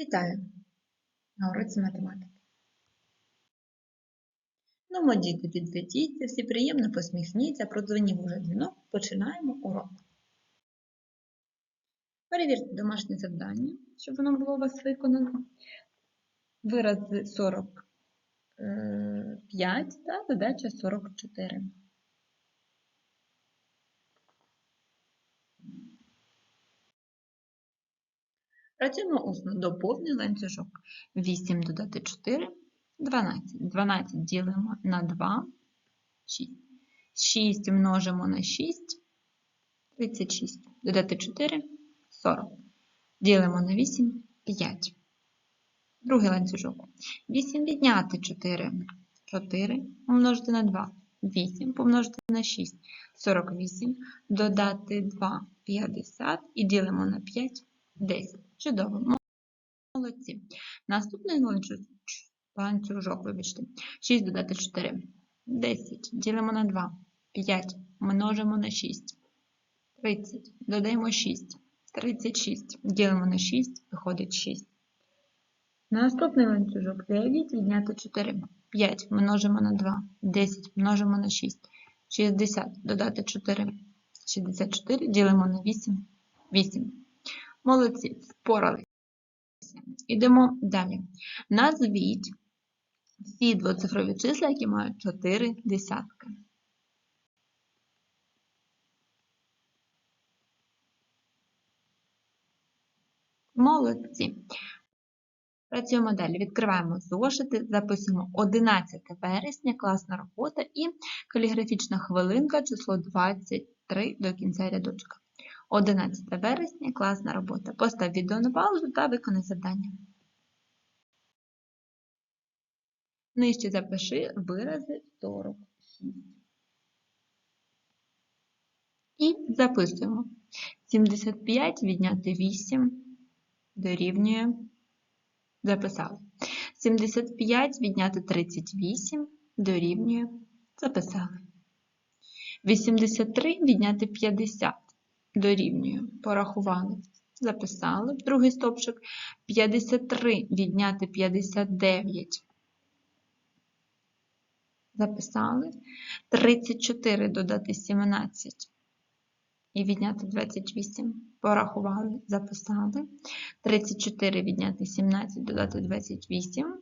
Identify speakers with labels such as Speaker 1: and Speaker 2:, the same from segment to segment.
Speaker 1: Вітаю на уроці математики. Ну, мо діти, підсвітіться, всі приємно посміхніться, продзвонів уже дзвінок, починаємо урок. Перевірте домашнє завдання, щоб воно було у вас виконано. Вирази 45 та задача 44. Працюємо усно. Доповнюй ланцюжок. 8 додати 4 – 12. 12 ділимо на 2 – 6. 6 множимо на 6 – 36. Додати 4 – 40. Ділимо на 8 – 5. Другий ланцюжок. 8 відняти 4 – 4 помножити на 2 – 8 помножити на 6 – 48. Додати 2 – 50 і ділимо на 5 – 10. Чудово. Молодці. Наступний ланцюжок, вибачте. 6 додати 4. 10. Ділимо на 2. 5. Множимо на 6. 30. Додаємо 6. 36. Ділимо на 6. Виходить 6. Наступний ланцюжок. 9 відняти 4. 5. Множимо на 2. 10. Множимо на 6. 60. Додати 4. 64. Ділимо на 8. 8. Молодці, впоралися. Ідемо далі. Назвіть всі двоцифрові числа, які мають 4 десятки. Молодці. Працюємо далі. Відкриваємо зошити, записуємо 11 вересня, класна робота і каліграфічна хвилинка, число 23 до кінця рядочка. 11 вересня, класна робота. Постав відео на паузу та виконай завдання. Нижче запиши вирази 46. І записуємо. 75 відняти 8 дорівнює. Записали. 75 відняти 38 дорівнює. Записали. 83 відняти 50 дорівнює. Порахували. Записали. Другий стопчик. 53 відняти 59. Записали. 34 додати 17. І відняти 28. Порахували. Записали. 34 відняти 17, додати 28.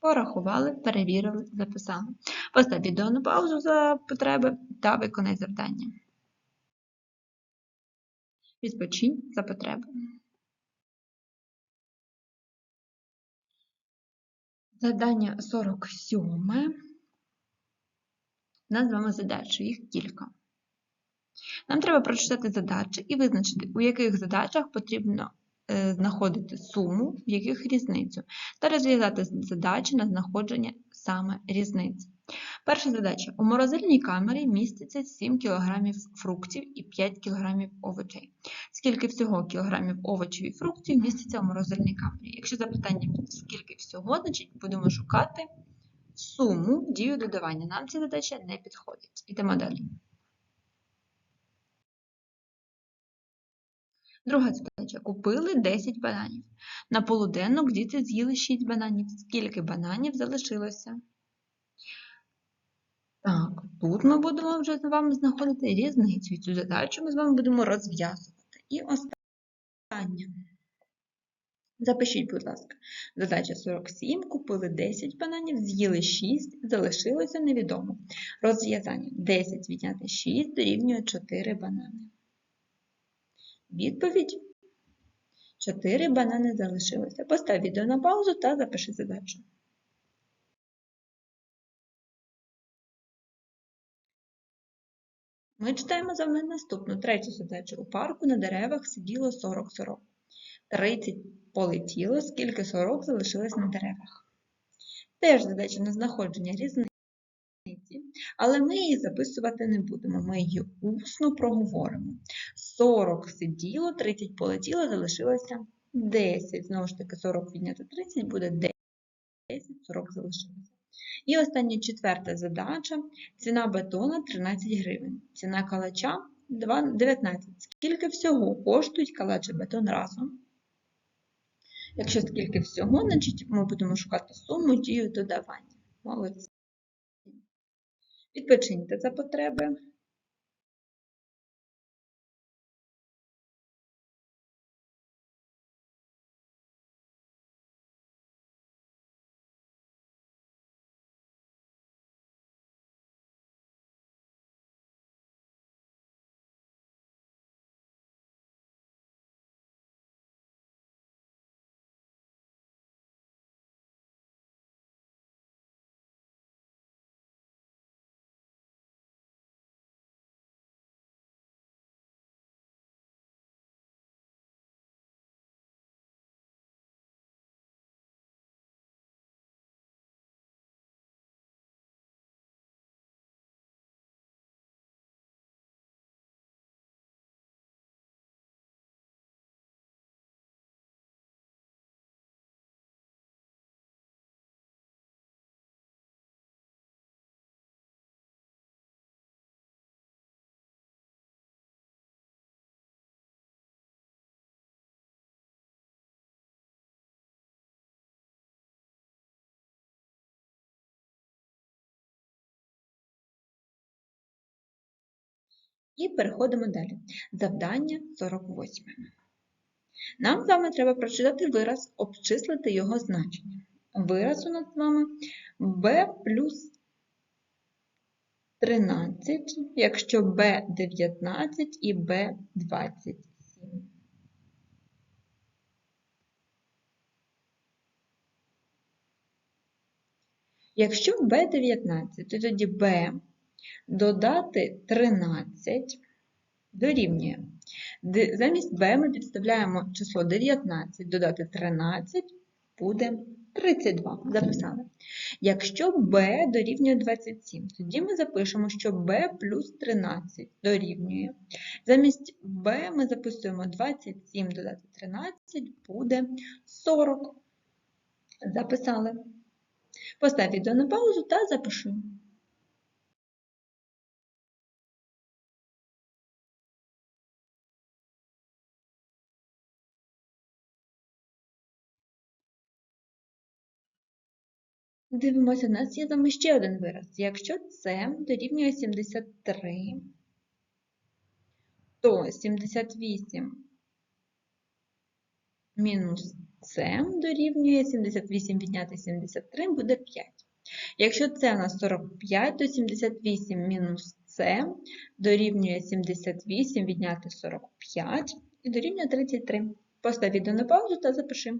Speaker 1: Порахували, перевірили, записали. Постав відео на паузу за потреби та виконай завдання. Відпочинь за потреби. Задання 47. У нас з вами задачі, їх кілька. Нам треба прочитати задачі і визначити, у яких задачах потрібно е, знаходити суму, в яких різницю, та розв'язати задачі на знаходження саме різниці. Перша задача. У морозильній камері міститься 7 кг фруктів і 5 кг овочей. Скільки всього кілограмів овочів і фруктів міститься у морозильній камері? Якщо запитання скільки всього, значить будемо шукати суму дію додавання. Нам ця задача не підходить. Ідемо далі. Друга задача. Купили 10 бананів. На полуденок діти з'їли 6 бананів. Скільки бананів залишилося? Так, тут ми будемо вже з вами знаходити різницю. Цю задачу ми з вами будемо розв'язувати. І останнє. Запишіть, будь ласка, задача 47. Купили 10 бананів, з'їли 6, залишилося невідомо. Розв'язання 10 відняти 6 дорівнює 4 банани. Відповідь 4 банани залишилося. Постав відео на паузу та запиши задачу. Ми читаємо за вами наступну третю задачу. У парку на деревах сиділо 40 сорок. 30 полетіло, скільки сорок залишилось на деревах. Теж задача на знаходження різниці, але ми її записувати не будемо. Ми її усно проговоримо. 40 сиділо, 30 полетіло, залишилося 10. Знову ж таки, 40 відняти 30 буде 10, 40 залишилося. І остання четверта задача. Ціна бетона 13 гривень. Ціна калача 19. Скільки всього коштують калач і бетон разом? Якщо скільки всього, значить ми будемо шукати суму дію додавання. Молодці. Відпочиньте за потреби. І переходимо далі. Завдання 48. Нам з вами треба прочитати вираз, обчислити його значення. Вираз у нас з вами b плюс 13, якщо b 19 і b 27. Якщо b 19, то тоді b додати 13 дорівнює. Замість b ми підставляємо число 19, додати 13 буде 32. Записали. Якщо b дорівнює 27, тоді ми запишемо, що b плюс 13 дорівнює. Замість b ми записуємо 27 додати 13 буде 40. Записали. Постав відео на паузу та запиши. Дивимося, у нас є там ще один вираз. Якщо це дорівнює 73, то 78 мінус це дорівнює 78 відняти 73 буде 5. Якщо це у нас 45, то 78 мінус це дорівнює 78 відняти 45 і дорівнює 33. Постав відео на паузу та запиши.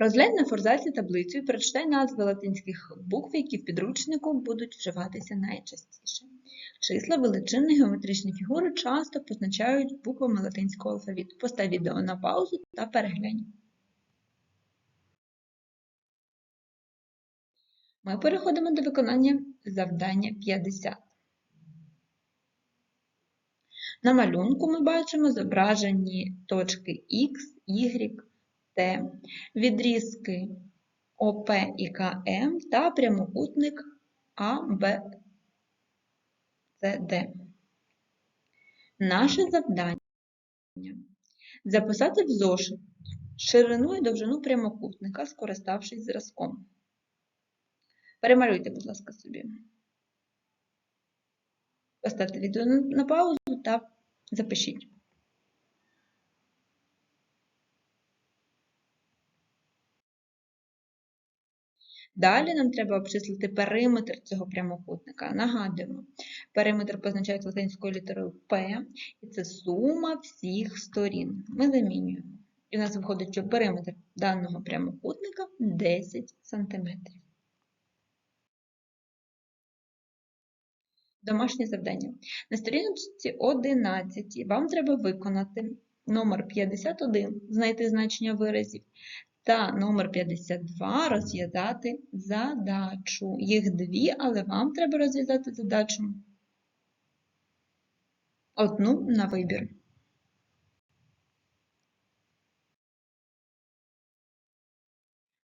Speaker 1: Розглянь на форзаці таблицю і прочитай назви латинських букв, які в підручнику будуть вживатися найчастіше. Числа, величини, геометричні фігури часто позначають буквами латинського алфавіту. Постав відео на паузу та переглянь. Ми переходимо до виконання завдання 50. На малюнку ми бачимо зображені точки X, Y, Т, відрізки ОП і КМ та прямокутник АБЦД. Наше завдання записати в зошит ширину і довжину прямокутника, скориставшись зразком. Перемалюйте, будь ласка, собі. Поставте відео на паузу та запишіть. Далі нам треба обчислити периметр цього прямокутника. Нагадуємо, периметр позначають латинською літерою P, і це сума всіх сторін. Ми замінюємо. І у нас виходить, що периметр даного прямокутника 10 см. Домашнє завдання. На сторінці 11 вам треба виконати номер 51, знайти значення виразів, та номер 52 розв'язати задачу. Їх дві, але вам треба розв'язати задачу одну на вибір.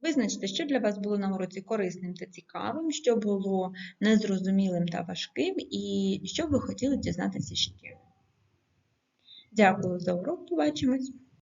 Speaker 1: Визначте, що для вас було на уроці корисним та цікавим, що було незрозумілим та важким, і що ви хотіли дізнатися ще. Дякую за урок. Побачимось.